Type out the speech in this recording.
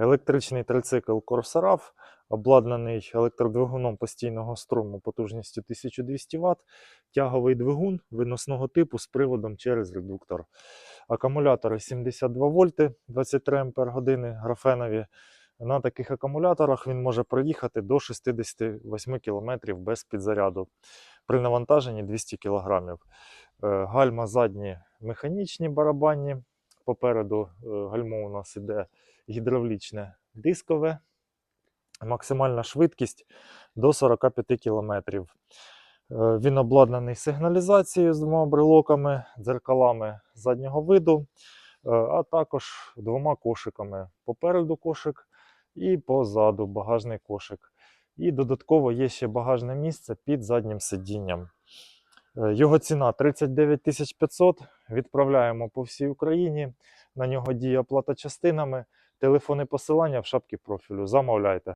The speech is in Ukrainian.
Електричний трицикл Corsair, обладнаний електродвигуном постійного струму потужністю 1200 Вт, тяговий двигун виносного типу з приводом через редуктор. Акумулятори 72 вольти 23 Ампер години графенові. На таких акумуляторах він може проїхати до 68 км без підзаряду при навантаженні 200 кг. Е, Гальма задні механічні барабанні. Попереду е, гальмо у нас іде гідравлічне дискове. Максимальна швидкість до 45 км. Він обладнаний сигналізацією з двома брелоками, дзеркалами заднього виду, е, а також двома кошиками. Попереду кошик і позаду багажний кошик. І додатково є ще багажне місце під заднім сидінням. Е, Його ціна 39 500. Відправляємо по всій Україні. На нього діє оплата частинами. Телефони посилання в шапці профілю. Замовляйте.